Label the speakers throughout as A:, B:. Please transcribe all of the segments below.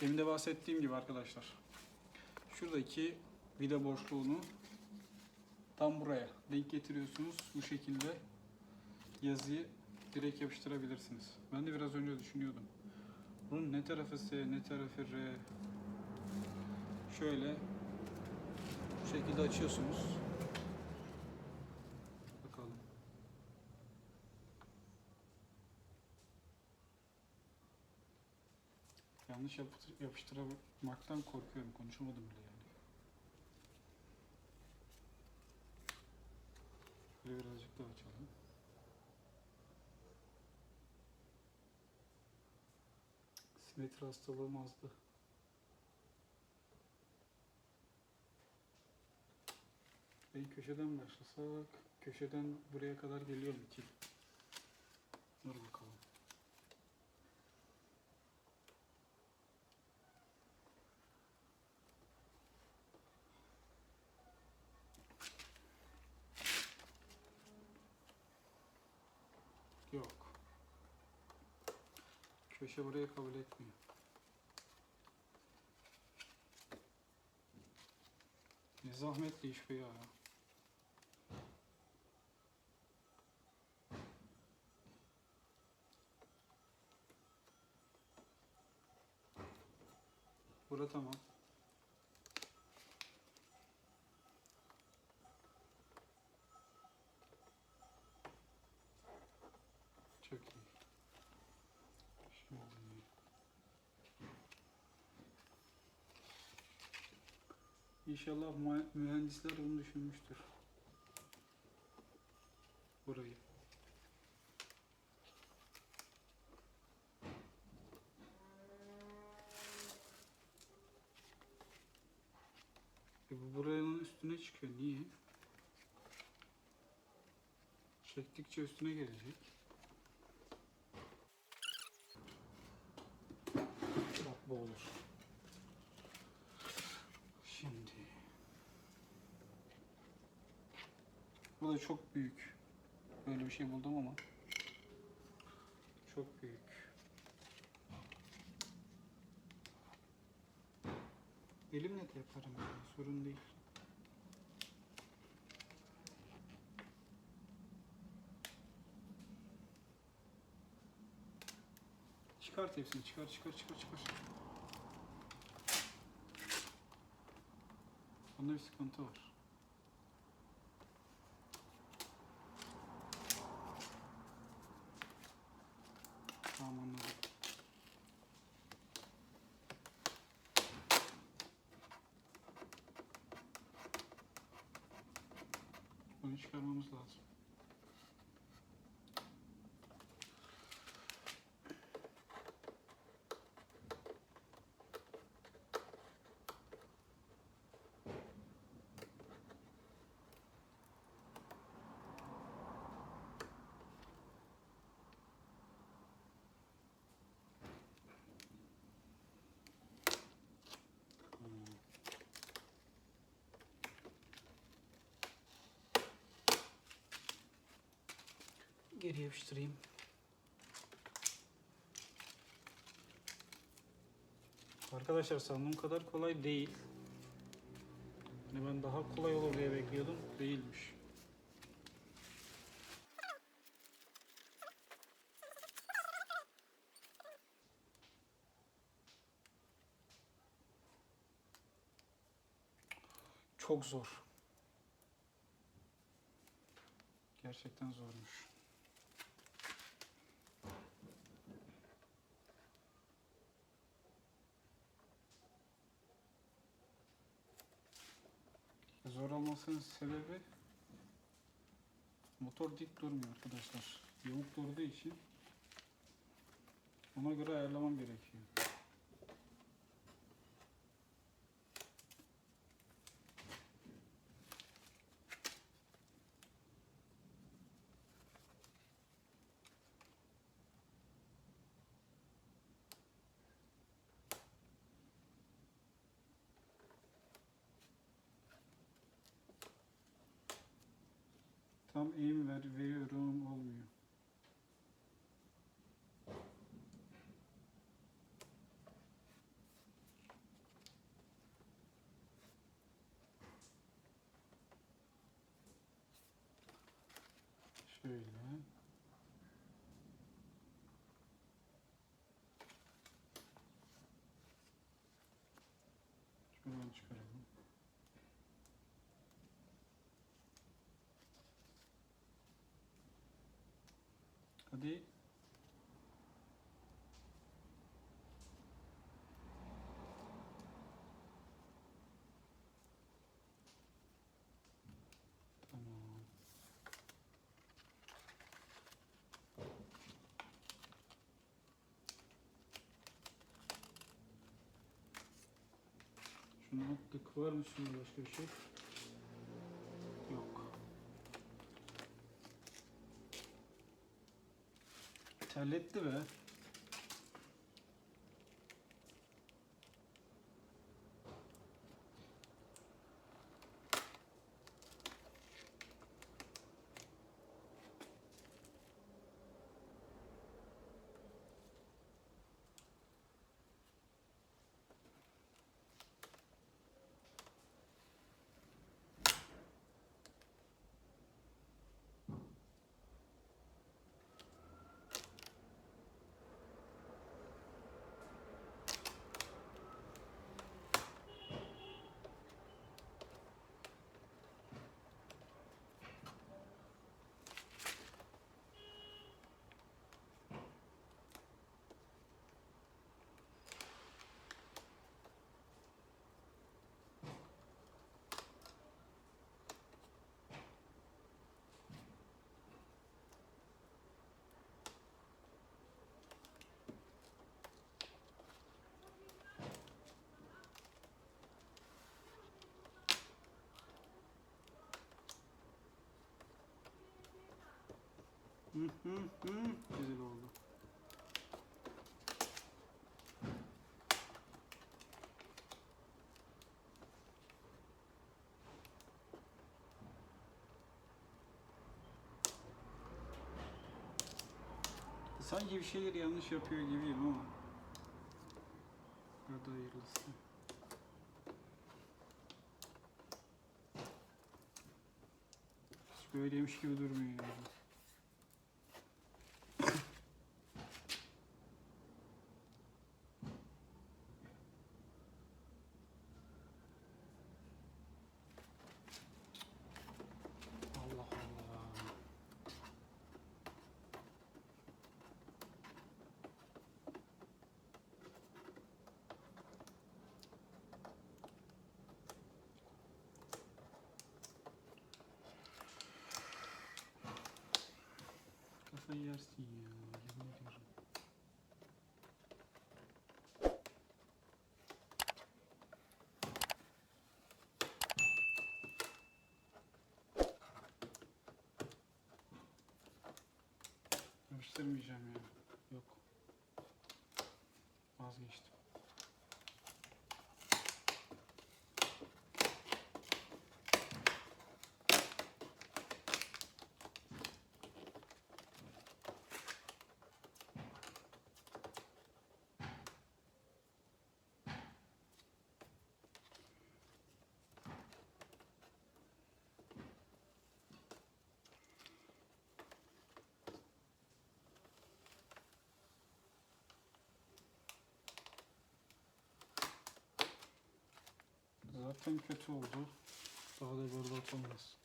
A: Demin de bahsettiğim gibi arkadaşlar. Şuradaki vida boşluğunu tam buraya denk getiriyorsunuz. Bu şekilde yazıyı direkt yapıştırabilirsiniz. Ben de biraz önce düşünüyordum. Bunun ne tarafı S, ne tarafı R. Şöyle bu şekilde açıyorsunuz. Bakalım. Yanlış yapıştır- yapıştırmaktan korkuyorum. Konuşamadım bile yani. Şöyle birazcık daha açalım. Simetri hastalığım azdı. En köşeden başlasak, köşeden buraya kadar geliyor mu ki? Dur bakalım. Yok. Köşe burayı kabul etmiyor. Ne zahmetli iş bu ya. Bura tamam. Çok iyi. Şimdi İnşallah mühendisler bunu düşünmüştür. Burayı. E bu buranın üstüne çıkıyor. Niye? Çektikçe üstüne gelecek. Bak bu olur. Şimdi. Bu da çok büyük. Böyle bir şey buldum ama. Çok büyük. Elimle de yaparım yani sorun değil. Çıkart hepsini çıkar çıkar çıkar çıkar. Bunda bir sıkıntı var. politikalamamız lazım. Geri yapıştırayım. Arkadaşlar sandığım kadar kolay değil. Hani ben daha kolay olur diye bekliyordum. Değilmiş. Çok zor. Gerçekten zormuş. Zor olmasının sebebi motor dik durmuyor arkadaşlar. Yamuk durduğu için ona göre ayarlamam gerekiyor. tam eğim ver, veriyorum olmuyor. Şöyle. Şuradan çıkaralım. Hadi. Tamam. Şunu attık. Var mı şimdi başka bir şey? halletti. Hı hı hı. Güzel oldu. Sanki bir şeyleri yanlış yapıyor gibiyim ama. Hadi hayırlısı. Hiç böyleymiş gibi durmuyor yani. Kafayı yersin ya. Yemin ediyorum. Yapıştırmayacağım ya. Yok. Vazgeçtim. Zaten kötü oldu. Daha da berbat olmaz.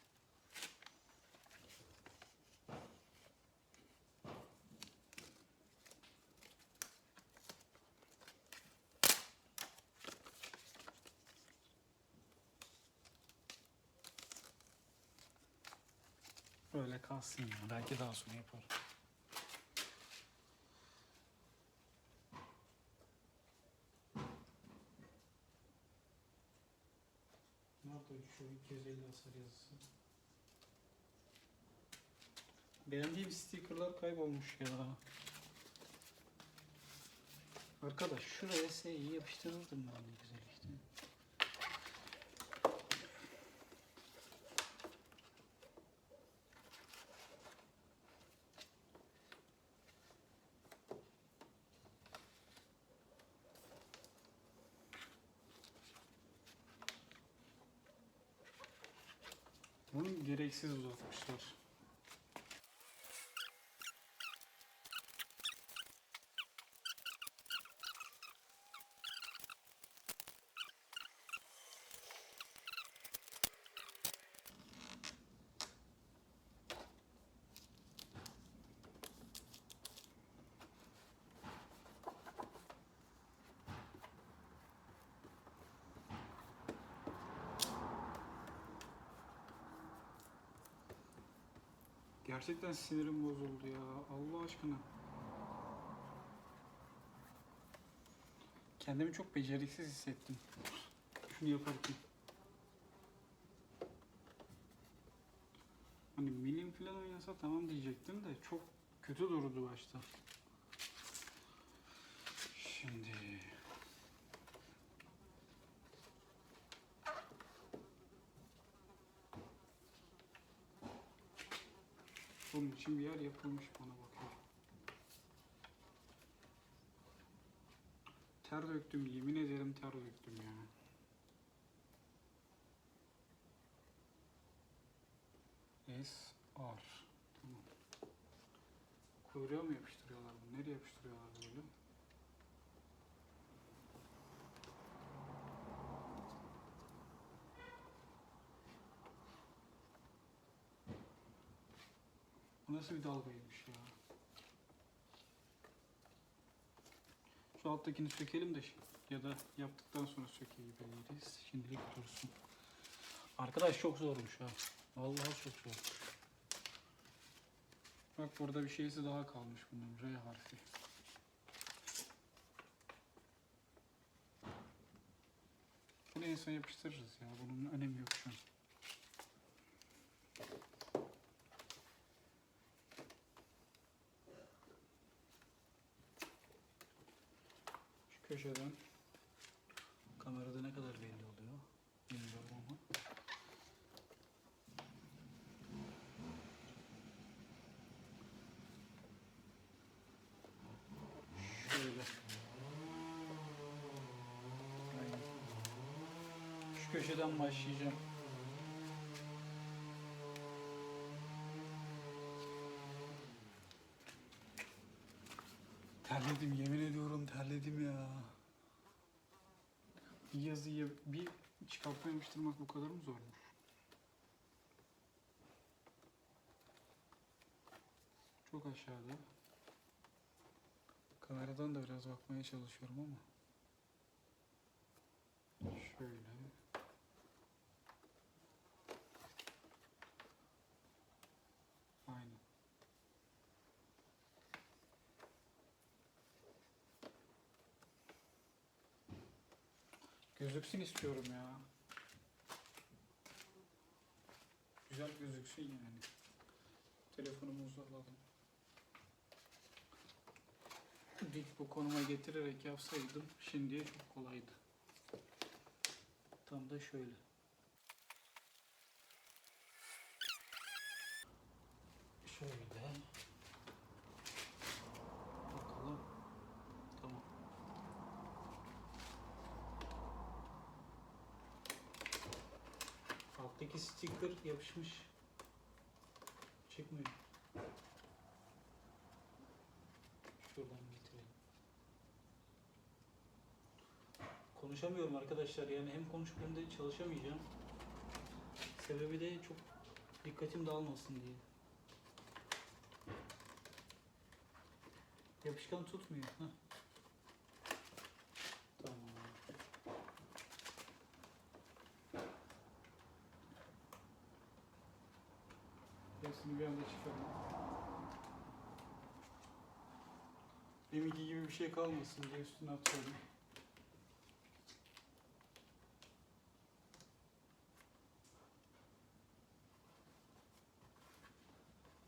A: Öyle kalsın ya. Belki daha sonra yaparım. Nerede şu 250 hasar yazısı? Beğendiğim stickerlar kaybolmuş ya. Arkadaş şuraya S'yi yapıştırırdım ben ne güzel işte. Bunu gereksiz uzatmışlar. Gerçekten sinirim bozuldu ya. Allah aşkına. Kendimi çok beceriksiz hissettim. Şunu yaparken. Hani milim falan oynasa tamam diyecektim de çok kötü durdu başta. Şimdi bunun için bir yer yapılmış bana bakıyor. Ter döktüm yemin ederim ter döktüm ya. S R tamam. Kuyruğa mı yapıştırıyorlar bunu? Nereye yapıştırıyorlar böyle? Bu nasıl bir dalgaymış ya? Şu alttakini sökelim de ya da yaptıktan sonra sökebiliriz. Şimdilik dursun. Arkadaş çok zormuş ha. Vallahi çok zor. Bak burada bir şeysi daha kalmış bunun. R harfi. Bunu en son yapıştırırız ya. Bunun önemi yok şu an. Köşeden kamerada ne kadar belli oluyor bilmiyorum ama. Şöyle. Aynen. Şu köşeden başlayacağım. Terledim yemin ediyorum terledim ya. Bir yazıyı bir çıkartma yapıştırmak bu kadar mı zormuş? Çok aşağıda. Kameradan da biraz bakmaya çalışıyorum ama. Şöyle. Aynen. Gözüksün istiyorum ya. Güzel gözüksün yani. Telefonumuzu alalım. Dik bu konuma getirerek yapsaydım şimdiye çok kolaydı. Tam da şöyle. Şöyle. Bakalım. Tamam. Alttaki sticker yapışmış. Çıkmıyor. Şuradan getirelim. Konuşamıyorum arkadaşlar yani hem de çalışamayacağım. Sebebi de çok dikkatim dağılmasın diye. Yapışkan tutmuyor. Heh. Tamam. Hepsini bir anda çıkardım. Deminki gibi bir şey kalmasın diye üstüne atıyorum.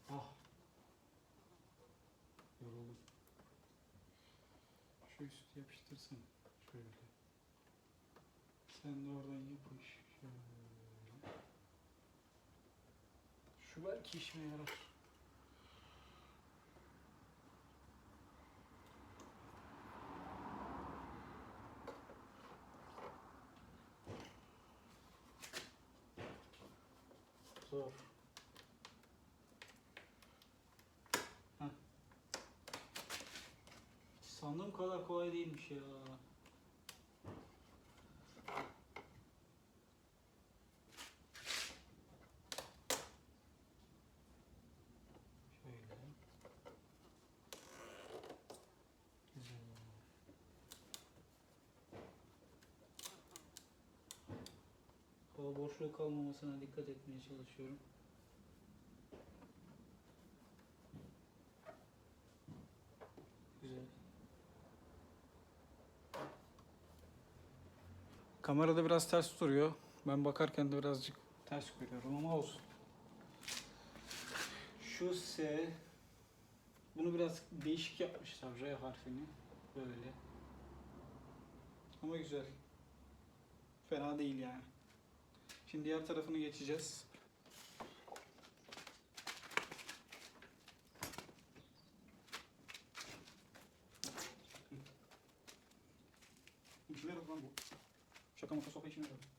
A: Ah. Yoruldum. Şu üstü yapıştırsın. Şöyle. Sen de oradan yapış. Şöyle. Şu belki işime yarar. Zor. Heh. Sandığım kadar kolay değilmiş ya. o boşluğu kalmamasına dikkat etmeye çalışıyorum. Güzel. Kamerada biraz ters duruyor. Ben bakarken de birazcık ters görüyorum ama olsun. Şu S bunu biraz değişik yapmışlar R harfini böyle. Ama güzel. Fena değil yani. Şimdi diğer tarafını geçeceğiz. Şaka maka sopa işime yarar.